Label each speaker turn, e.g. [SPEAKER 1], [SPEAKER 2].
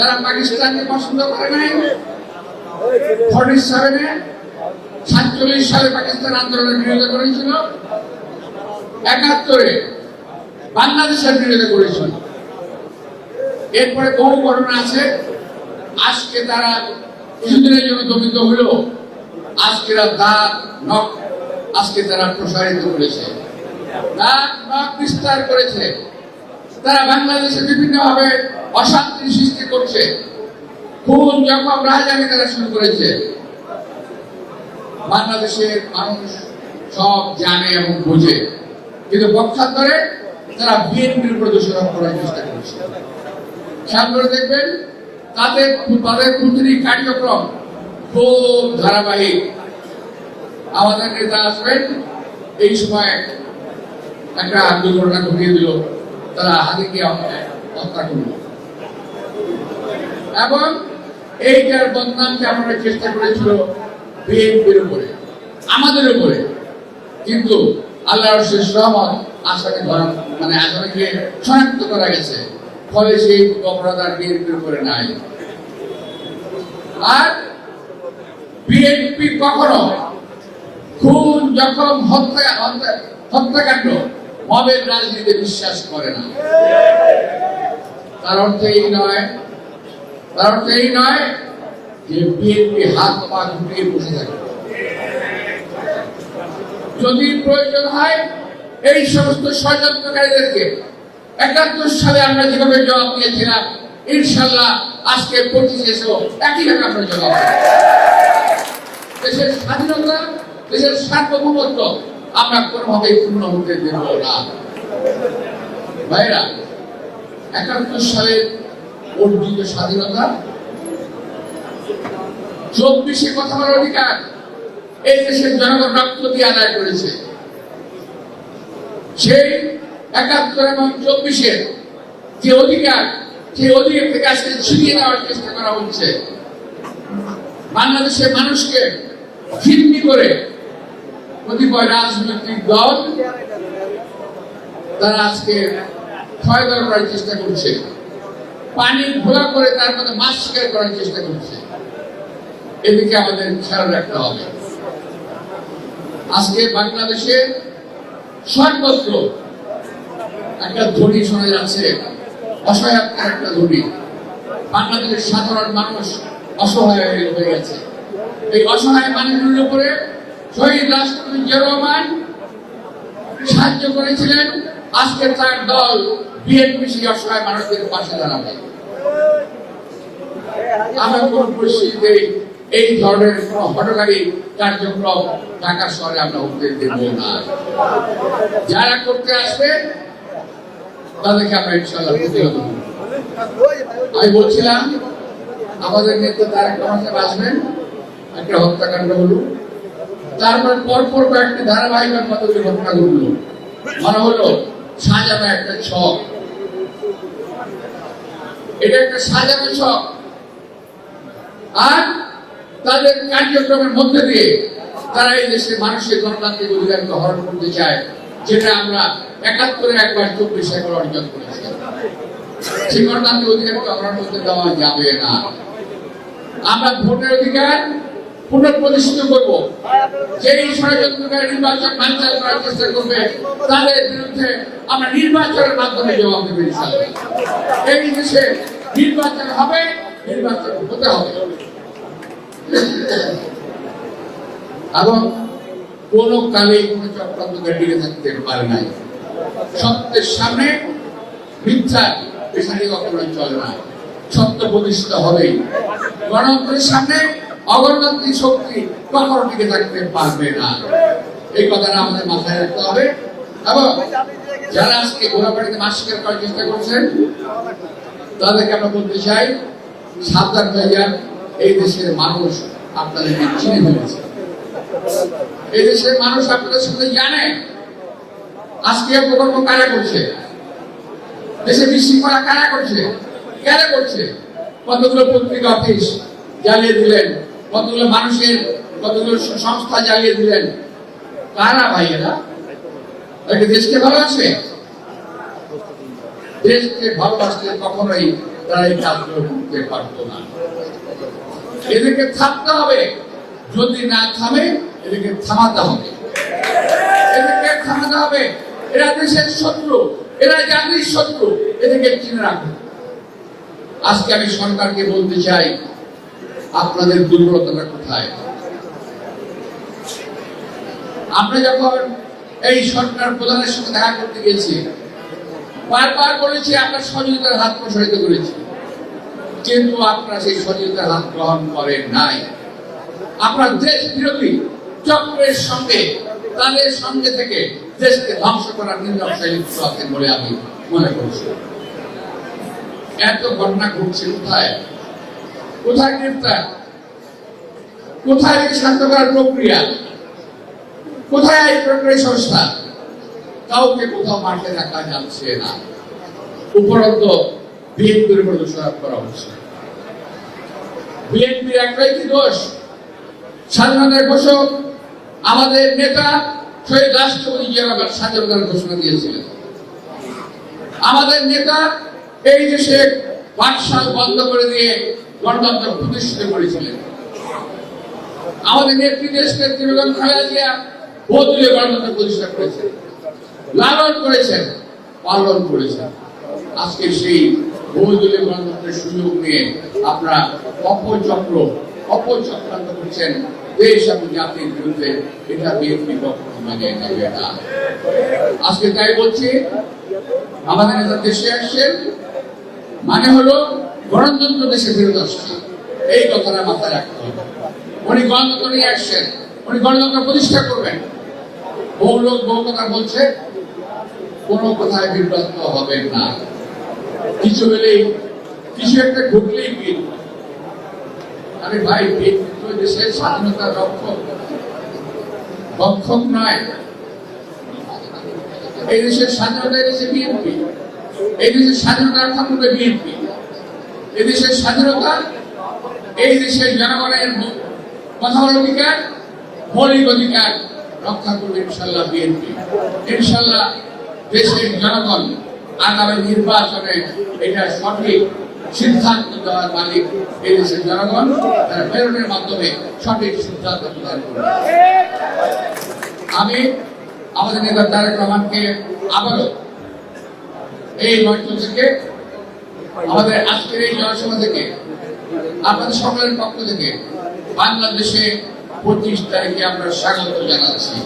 [SPEAKER 1] যারা পাকিস্তানকে পছন্দ করে নাই ফর্টি সেভেনে সাতচল্লিশ সালে পাকিস্তান আন্দোলনের বিরোধিতা করেছিল, একাত্তরে বাংলাদেশের বিরোধিতা করেছিল। এরপরে বহু ঘটনা আছে। আজকে তারা কিছুদিনের জন্য দমিত হলো। আজকে দাঁত নখ, আজকে তারা প্রসারিত করেছে। দাঁত নখ বিস্তার করেছে। তারা বাংলাদেশে বিভিন্ন ভাবে অশান্তি সৃষ্টি করছে। খুন জখম রাজানি তারা শুরু করেছে, বাংলাদেশের মানুষ সব জানে এবং বোঝে। কিন্তু পক্ষান্তরে তারা বিএনপির উপর দোষারোপ করার চেষ্টা করছে। খেয়াল দেখবেন, তাদের তাদের প্রতিটি কার্যক্রম খুব ধারাবাহিক। আমাদের নেতা আসবেন, এই সময় একটা দুর্ঘটনা ঘটিয়ে দিল। তারা হাতিকে হত্যা করল। এবং এইটার বদনামকে আমরা চেষ্টা করেছিল বিএনপির উপরে, আমাদের উপরে। কিন্তু আল্লাহর শেষ রহমত আসাকে ধরা মানে আসামিকে শনাক্ত করা গেছে। ফলে সেই অপরাধ আর বিএনপির উপরে নাই। আর বিএনপি কখনো খুন হত্যা হত্যা, হত্যাকাণ্ড, মবের রাজনীতিতে বিশ্বাস করে না। তার অর্থ এই নয় অর্থ এই নয় যে বিএনপি হাত পা গুটিয়ে বসে থাকে। যদি প্রয়োজন হয়, এই সমস্ত ষড়যন্ত্রকারীদেরকে একাত্তর সালে আমরা যেভাবে জবাব দিয়েছিলাম, ইনশাল্লাহ আজকে পঁচিশেও একইভাবে আমরা জবাব দেশের স্বাধীনতা, দেশের সার্বভৌমত্ব আমরা কোনোভাবেই পূর্ণ হতে দেব না। ভাইরা একাত্তর সালে অর্জিত স্বাধীনতা? চব্বিশে কথা বলার অধিকার। এই দেশের জনগণ রক্ত দিয়ে আদায় করেছে। সেই একাত্তর এবং চব্বিশের যে অধিকার, সেই অধিকার থেকে আজকে ছিনিয়ে নেওয়ার চেষ্টা করা হচ্ছে। বাংলাদেশের মানুষকে ভিত্তি করে কতিপয় রাজনৈতিক দল তারা আজকে ক্ষয় করার চেষ্টা করছে। পানি ঘোলা করে তার মধ্যে মাছ শিকার করার চেষ্টা করছে। এদিকে আমাদের খেয়াল রাখতে হবে। আজকে বাংলাদেশে সর্বত্র একটা ধ্বনি শোনা যাচ্ছে অসহায়তার একটা ধ্বনি বাংলাদেশের সাধারণ মানুষ অসহায় হয়ে হয়ে গেছে। এই অসহায় মানুষগুলোর উপরে শহীদ রাষ্ট্রপতি জিয়া রহমান সাহায্য করেছিলেন। আজকে তার দল বিএনপি সেই অসহায় মানুষদের পাশে দাঁড়াবে। আমরা কোন পরিস্থিতিতে এই ধরনের কোন হটকারী কার্যক্রম ঢাকা শহরে আমরা হতে দেব না। যারা করতে আসবে, তাদেরকে আমরা ইনশাল্লাহ আমি বলছিলাম, আমাদের নেতা তারেক রহমান সাহেব আসবেন একটা হত্যাকাণ্ড হলো তারপর পরপর কয়েকটি ধারাবাহিকের মতো যে ঘটনা ঘটলো মনে হলো সাজানো একটা ছক। এটা একটা সাজানো ছক। আর তাদের কার্যক্রমের মধ্যে দিয়ে তারা এই দেশের মানুষের গণতান্ত্রিক অধিকারকে হরণ করতে চায়, যেটা আমরা একাত্তরে একবার চব্বিশ একবার অর্জন করেছি। সেই গণতান্ত্রিক অধিকারকে হরণ করতে দেওয়া যাবে না। আমরা ভোটের অধিকার পুনঃপ্রতিষ্ঠিত করব। যেই ষড়যন্ত্রকারী নির্বাচন করার চেষ্টা করবে, তাদের বিরুদ্ধে আমরা নির্বাচনের মাধ্যমে জবাব এই দেশে নির্বাচন হবে, নির্বাচন হতে হবে। এবং কোন কালে কোন চক্রান্তকে টিকে থাকতে পারে নাই। সত্যের সামনে মিথ্যা পেশারি কখনো চলে না। সত্য প্রতিষ্ঠিত হবেই গণতন্ত্রের সামনে অগণতান্ত্রিক শক্তি কখনো টিকে থাকতে পারবে না। এই কথাটা আমাদের মাথায় রাখতে হবে। এবং যারা আজকে ঘোরাবাড়িতে মাছ শিকার করার চেষ্টা করছেন, তাদেরকে আমরা বলতে চাই, সাবধান হয়ে যান। এই দেশের মানুষ আপনাদেরকে চিনে ফেলেছে। এই দেশের মানুষ আপনাদের সাথে জানে, আজকে প্রকল্প কারা করছে? দেশে বিশৃঙ্খলা কারা করছে? কারা করছে? কতগুলো পত্রিকা, অফিস জ্বালিয়ে দিলেন। কতগুলো মানুষের, কতগুলো সংস্থা জ্বালিয়ে দিলেন? কারা ভাই এরা? দেশকে ভালোবাসে? দেশকে ভালোবাসলে কখনোই তারা এই কাজগুলো করতে পারতো না। এদেরকে থামতে হবে। যদি না থামে, এদেরকে থামাতে হবে। এদেরকে থামাতে হবে। এরা দেশের শত্রু। এরা জাতির শত্রু। এদেরকে চিনে রাখুন। আজকে আমি সরকারকে বলতে চাই আপনাদের দুর্বলতাটা কোথায়? আমরা যখন এই সরকার প্রধানের সাথে দেখা করতে গেছি বারবার বলেছি, আমরা সহযোগিতার হাত প্রসারিত করেছি। কিন্তু আপনারা সেই সহযোগিতার হাত গ্রহণ করেন নাই। আপনার দেশ বিরোধী চক্রের সঙ্গে, তাদের সঙ্গে থেকে দেশকে ধ্বংস করার আছেন বলে আমি মনে করছি। এত ঘটনা ঘটছে কোথায়? কোথায় গ্রেফতার কোথায় এই শান্ত করার প্রক্রিয়া? কোথায় এই প্রক্রিয়া সংস্থা কাউকে কোথাও মাঠে রাখা যাচ্ছে না। উপরন্ত বিএনপির উপর দোষারোপ করা হচ্ছে। বিএনপির একটাই কি দোষ? স্বাধীনতার ঘোষক, আমাদের নেতা শহীদ রাষ্ট্রপতি জিয়া রহমান স্বাধীনতার ঘোষণা দিয়েছিলেন। আমাদের নেতা এই দেশে পাঠশাল বন্ধ করে দিয়ে গণতন্ত্র প্রতিষ্ঠিত করেছিলেন। আমাদের নেত্রী দেশ গণতন্ত্র প্রতিষ্ঠা করেছেন। লালন করেছেন, পালন করেছেন। আজকে সেই বহুদলীয় গণতন্ত্রের সুযোগ নিয়ে আপনারা অপচক্র, অপচক্রান্ত করছেন দেশ এবং জাতির বিরুদ্ধে। এটা বিএনপি মেনে না। আজকে তাই বলছি, আমাদের নেতা দেশে আসছেন মানে হলো গণতন্ত্র দেশে ফেরত আসছে এই কথাটা মাথায় রাখতে হবে। উনি গণতন্ত্র নিয়ে আসছেন, উনি গণতন্ত্র প্রতিষ্ঠা করবেন। বহু লোক বহু কথা বলছে, কোনো কথায় বিভ্রান্ত হবেন না। কিছু হলেই, কিছু একটা ঘটলেই বিল। আরে ভাই দেশের স্বাধীনতার রক্ষক। রক্ষক নয়। এই দেশের স্বাধীনতা এনেছে বিএনপি। এই দেশের স্বাধীনতা রক্ষা করবে বিএনপি। এই দেশের স্বাধীনতা, এই দেশের জনগণের কথা বলার অধিকার, মৌলিক অধিকার রক্ষা করবে ইনশাল্লাহ বিএনপি। ইনশাল্লাহ দেশের জনগণ আগামী নির্বাচনে এটা সঠিক সিদ্ধান্ত দেওয়ার মালিক এই দেশের জনগণ। তারা প্রেরণের মাধ্যমে সঠিক সিদ্ধান্ত প্রদান করবে। আমি আমাদের নেতা তারেক রহমানকে আবারও এই মঞ্চ থেকে আমাদের আজকের এই জনসভা থেকে, আপনাদের সকলের পক্ষ থেকে বাংলাদেশে পঁচিশ তারিখে আমরা স্বাগত জানাচ্ছি।